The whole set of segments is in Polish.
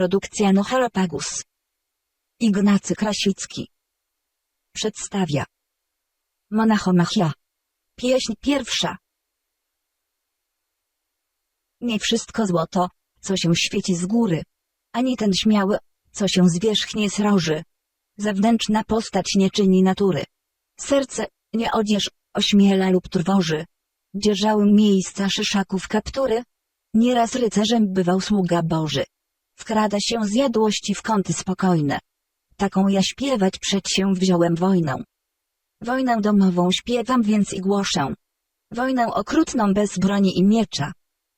Produkcja No Halapagus. Ignacy Krasicki. Przedstawia. Monachomachia. Pieśń pierwsza. Nie wszystko złoto, co się świeci z góry, ani ten śmiały, co się zwierzchnie sroży. Zewnętrzna postać nie czyni natury. Serce, nie odzież, ośmiela lub trwoży. Dzierżały miejsca szyszaków kaptury. Nieraz rycerzem bywał sługa Boży. Wkrada się z jadłości w kąty spokojne. Taką ja śpiewać przed się wziąłem wojną. Wojnę domową śpiewam więc i głoszę. Wojnę okrutną bez broni i miecza.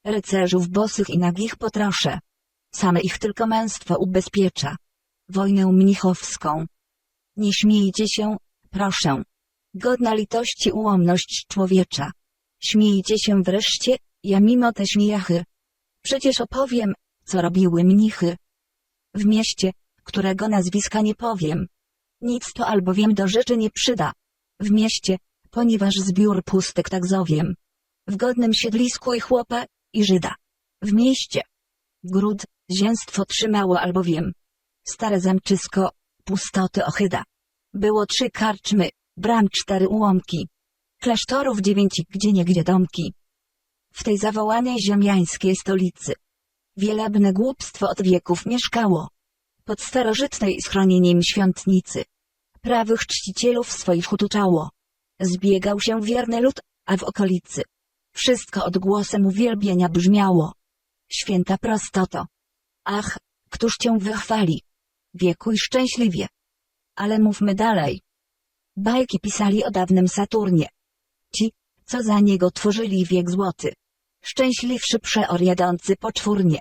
Rycerzów bosych i nagich potroszę. Same ich tylko męstwo ubezpiecza. Wojnę mnichowską. Nie śmiejcie się, proszę. Godna litości ułomność człowiecza. Śmiejcie się wreszcie, ja mimo te śmiechy. Przecież opowiem, co robiły mnichy. W mieście, którego nazwiska nie powiem. Nic to albowiem do rzeczy nie przyda. W mieście, ponieważ zbiór pustek tak zowiem. W godnym siedlisku i chłopa, i Żyda. W mieście. Gród, zięstwo trzymało albowiem. Stare zamczysko, pustoty ochyda. Było trzy karczmy, bram cztery ułomki. Klasztorów dziewięć gdzie niegdzie domki. W tej zawołanej ziemiańskiej stolicy. Wielebne głupstwo od wieków mieszkało. Pod starożytnej schronieniem świątnicy. Prawych czcicielów swoich utuczało. Zbiegał się wierny lud, a w okolicy. Wszystko odgłosem uwielbienia brzmiało. Święta prostoto. Ach, któż cię wychwali? Wiekuj szczęśliwie. Ale mówmy dalej. Bajki pisali o dawnym Saturnie. Ci, co za niego tworzyli wiek złoty. Szczęśliwszy przeor jadący poczwórnie.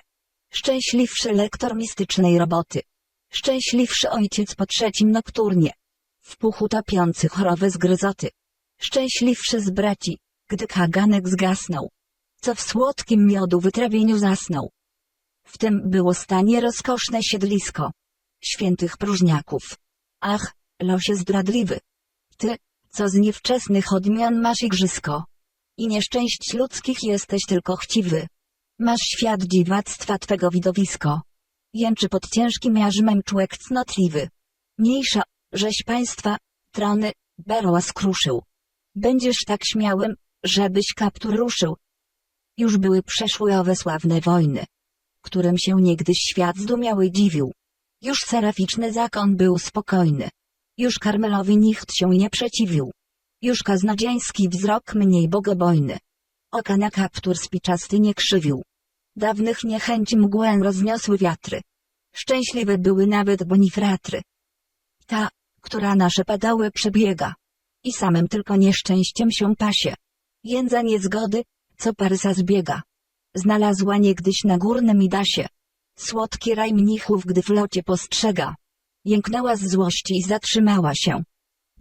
Szczęśliwszy lektor mistycznej roboty. Szczęśliwszy ojciec po trzecim nokturnie. W puchu topiący chorowe zgryzoty. Szczęśliwszy z braci, gdy kaganek zgasnął. Co w słodkim miodu wytrawieniu zasnął. W tym było stanie rozkoszne siedlisko. Świętych próżniaków. Ach, losie zdradliwy. Ty, co z niewczesnych odmian masz igrzysko. I nieszczęść ludzkich jesteś tylko chciwy. Masz świat dziwactwa twego widowisko. Jęczy pod ciężkim jarzmem człek cnotliwy. Mniejsza, żeś państwa, trony, berła skruszył. Będziesz tak śmiałym, żebyś kaptur ruszył. Już były przeszły owe sławne wojny, którym się niegdyś świat zdumiały dziwił. Już seraficzny zakon był spokojny. Już karmelowi nikt się nie przeciwił. Już kaznodzieński wzrok mniej bogobojny. Oka na kaptur spiczasty nie krzywił. Dawnych niechęci mgłę rozniosły wiatry. Szczęśliwe były nawet bonifratry. Ta, która nasze padały przebiega. I samym tylko nieszczęściem się pasie. Jędza niezgody, co Parysa zbiega. Znalazła niegdyś na górnym Midasie. Słodki raj mnichów, gdy w locie postrzega. Jęknęła z złości i zatrzymała się.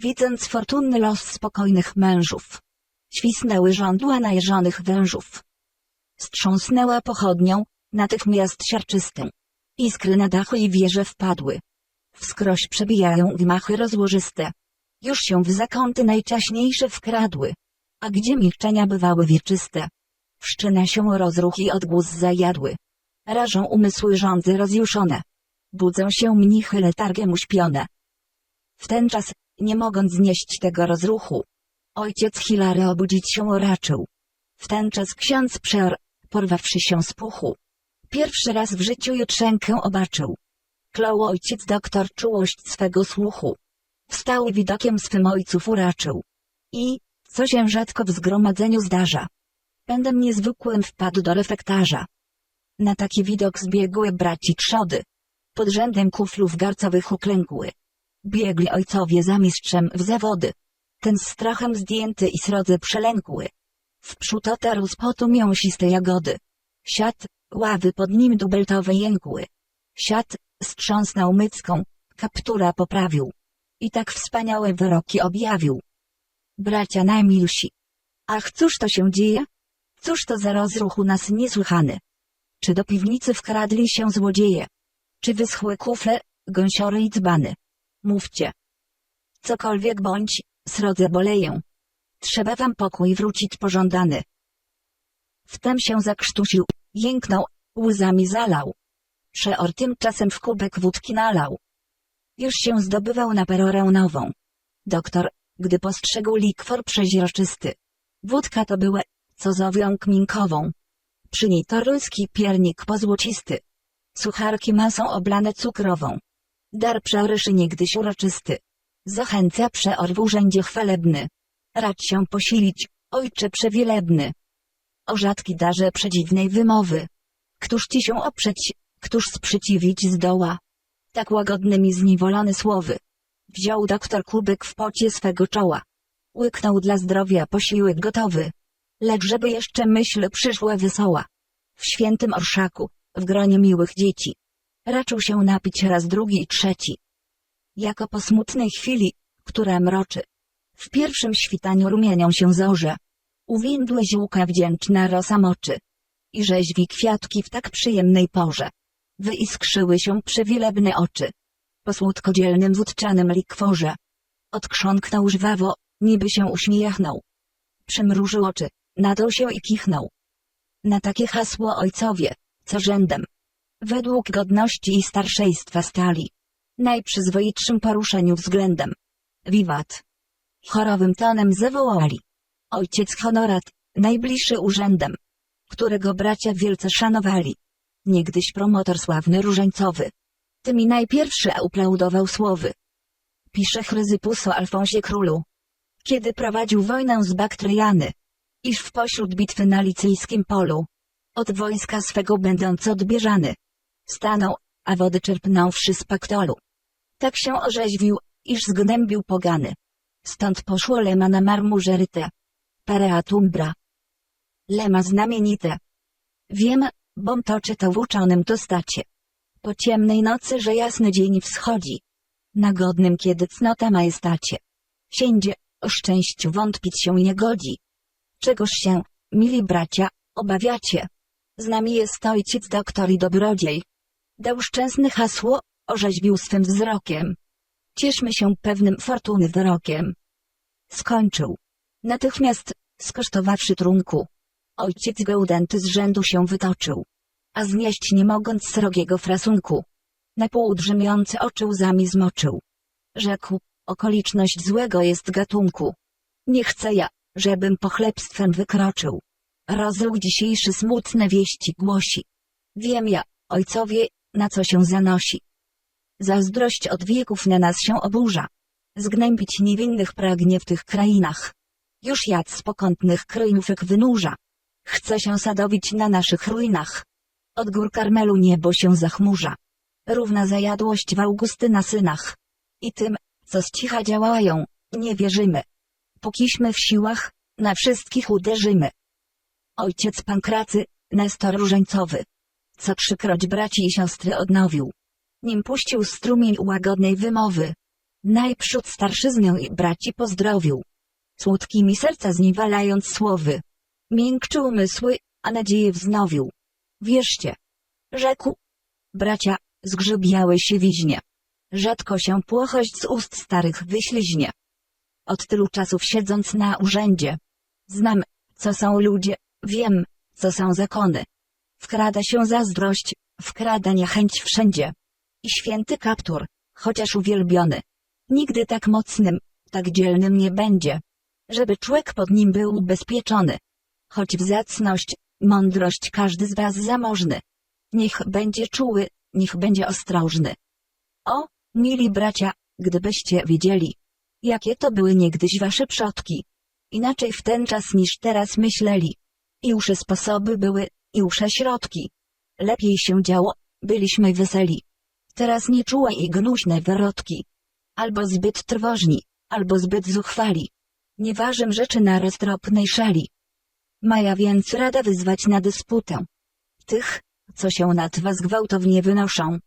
Widząc fortunny los spokojnych mężów. Świsnęły żądła najeżonych wężów. Strząsnęła pochodnią, natychmiast siarczystą. Iskry na dachu i wieże wpadły. Wskroś przebijają gmachy rozłożyste. Już się w zakąty najczaśniejsze wkradły. A gdzie milczenia bywały wieczyste? Wszczyna się rozruch i odgłos zajadły. Rażą umysły rządzy rozjuszone. Budzą się mnichy letargiem uśpione. W ten czas, nie mogąc znieść tego rozruchu, ojciec Hilary obudzić się raczył. W ten czas ksiądz przeor, porwawszy się z puchu, pierwszy raz w życiu jutrzenkę obaczył. Klął ojciec doktor czułość swego słuchu. Wstał widokiem swym ojców uraczył. I, co się rzadko w zgromadzeniu zdarza, pędem niezwykłym wpadł do refektarza. Na taki widok zbiegły braci trzody. Pod rzędem kuflów garcowych uklękły. Biegli ojcowie za mistrzem w zawody. Ten z strachem zdjęty i srodze przelękły. Wprzód otarł z potu mięsiste jagody. Siad, ławy pod nim dubeltowe jękły. Siad, strząsnął mycką, kaptura poprawił. I tak wspaniałe wyroki objawił. Bracia najmilsi. Ach, cóż to się dzieje? Cóż to za rozruch u nas niesłychany? Czy do piwnicy wkradli się złodzieje? Czy wyschły kufle, gąsiory i dzbany? Mówcie. Cokolwiek bądź, srodze boleję. Trzeba wam pokój wrócić pożądany. Wtem się zakrztusił, jęknął, łzami zalał. Przeor tymczasem w kubek wódki nalał. Już się zdobywał na perorę nową. Doktor, gdy postrzegł likwor przeźroczysty. Wódka to była, co zowią kminkową. Przy niej toruński piernik pozłocisty. Sucharki masą oblane cukrową. Dar przeoryszy niegdyś uroczysty. Zachęca przeor w urzędzie chwalebny. Racz się posilić, ojcze przewielebny. O rzadki darze przedziwnej wymowy. Któż ci się oprzeć, któż sprzeciwić zdoła? Tak łagodnymi zniewolone słowy. Wziął doktor kubek w pocie swego czoła. Łyknął dla zdrowia posiłek gotowy. Lecz żeby jeszcze myśl przyszła wesoła. W świętym orszaku, w gronie miłych dzieci. Raczył się napić raz drugi i trzeci. Jako po smutnej chwili, która mroczy. W pierwszym świtaniu rumienią się zorze. Uwiędłe ziółka wdzięczna rosa moczy. I rzeźwi kwiatki w tak przyjemnej porze. Wyiskrzyły się przewielebne oczy. Po słodkodzielnym wódczanym likworze. Odkrząknął żwawo, niby się uśmiechnął. Przymrużył oczy, nadał się i kichnął. Na takie hasło ojcowie, co rzędem. Według godności i starszejstwa stali. Najprzyzwoitszym poruszeniu względem. Wiwat. Chorowym tonem zawołali. Ojciec honorat, najbliższy urzędem. Którego bracia wielce szanowali. Niegdyś promotor sławny różańcowy. Tymi najpierwszy aplaudował słowy. Pisze Chryzypus o Alfonsie Królu. Kiedy prowadził wojnę z Baktryjany. Iż w pośród bitwy na licyjskim polu. Od wojska swego będąc odbieżany. Stanął, a wody czerpnąwszy z paktolu. Tak się orzeźwił, iż zgnębił pogany. Stąd poszło lema na marmurze ryte. Parea tumbra. Lema znamienite. Wiem, bom to czytał w uczonym tostacie. Po ciemnej nocy, że jasny dzień wschodzi. Na godnym kiedy cnota majestacie. Siędzie, o szczęściu wątpić się nie godzi. Czegoż się, mili bracia, obawiacie? Z nami jest ojciec doktor i dobrodziej. Dał szczęsne hasło, orzeźwił swym wzrokiem. Cieszmy się pewnym fortuny wyrokiem. Skończył. Natychmiast, skosztowawszy trunku. Ojciec Gaudenty z rzędu się wytoczył. A znieść nie mogąc srogiego frasunku. Na pół drzemiące oczy łzami zmoczył. Rzekł, okoliczność złego jest gatunku. Nie chcę ja, żebym pochlebstwem wykroczył. Rozruch dzisiejszy smutne wieści głosi. Wiem ja, ojcowie, na co się zanosi. Zazdrość od wieków na nas się oburza. Zgnębić niewinnych pragnie w tych krainach. Już jad z pokątnych kryjówek wynurza. Chce się sadowić na naszych ruinach. Od gór Karmelu niebo się zachmurza. Równa zajadłość w Augustyna synach. I tym, co z cicha działają, nie wierzymy. Pókiśmy w siłach, na wszystkich uderzymy. Ojciec Pankracy, Nestor Różańcowy. Co trzykroć braci i siostry odnowił. Nim puścił strumień łagodnej wymowy. Najprzód starszyznę i braci pozdrowił. Słodkimi serca zniewalając słowy. Miękczył umysły, a nadzieję wznowił. Wierzcie. Rzekł. Bracia, zgrzybiały się wiźnie. Rzadko się płochość z ust starych wyśliźnie. Od tylu czasów siedząc na urzędzie. Znam, co są ludzie, wiem, co są zakony. Wkrada się zazdrość, wkrada niechęć wszędzie. I święty kaptur, chociaż uwielbiony, nigdy tak mocnym, tak dzielnym nie będzie, żeby człowiek pod nim był ubezpieczony. Choć w zacność, mądrość każdy z was zamożny. Niech będzie czuły, niech będzie ostrożny. O, mili bracia, gdybyście wiedzieli, jakie to były niegdyś wasze przodki. Inaczej w ten czas niż teraz myśleli. I usze sposoby były, i usze środki. Lepiej się działo, byliśmy weseli. Teraz nieczułe i gnuśne wyrodki. Albo zbyt trwożni, albo zbyt zuchwali. Nie ważym rzeczy na roztropnej szali. Maja więc rada wyzwać na dysputę. Tych, co się nad was gwałtownie wynoszą.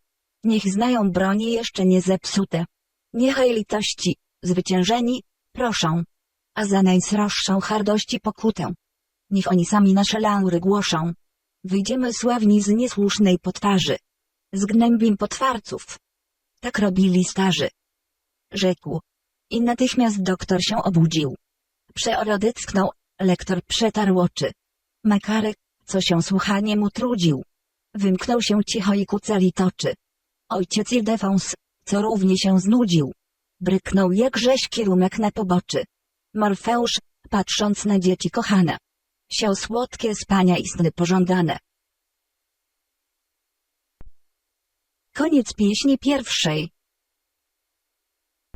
Niech znają broni jeszcze nie zepsute. Niechaj litości, zwyciężeni, proszą. A za najsroższą hardości pokutę. Niech oni sami nasze laury głoszą. Wyjdziemy sławni z niesłusznej potwarzy. Z gnębim potwarców. Tak robili starzy. Rzekł. I natychmiast doktor się obudził. Przeorodycknął, lektor przetarł oczy. Makarek, co się słuchaniem utrudził. Wymknął się cicho i kucali toczy. Ojciec Ildefons, co równie się znudził. Bryknął jak rzeź kierunek na poboczy. Morfeusz, patrząc na dzieci kochane. Siał słodkie spania i sny pożądane. Koniec pieśni pierwszej.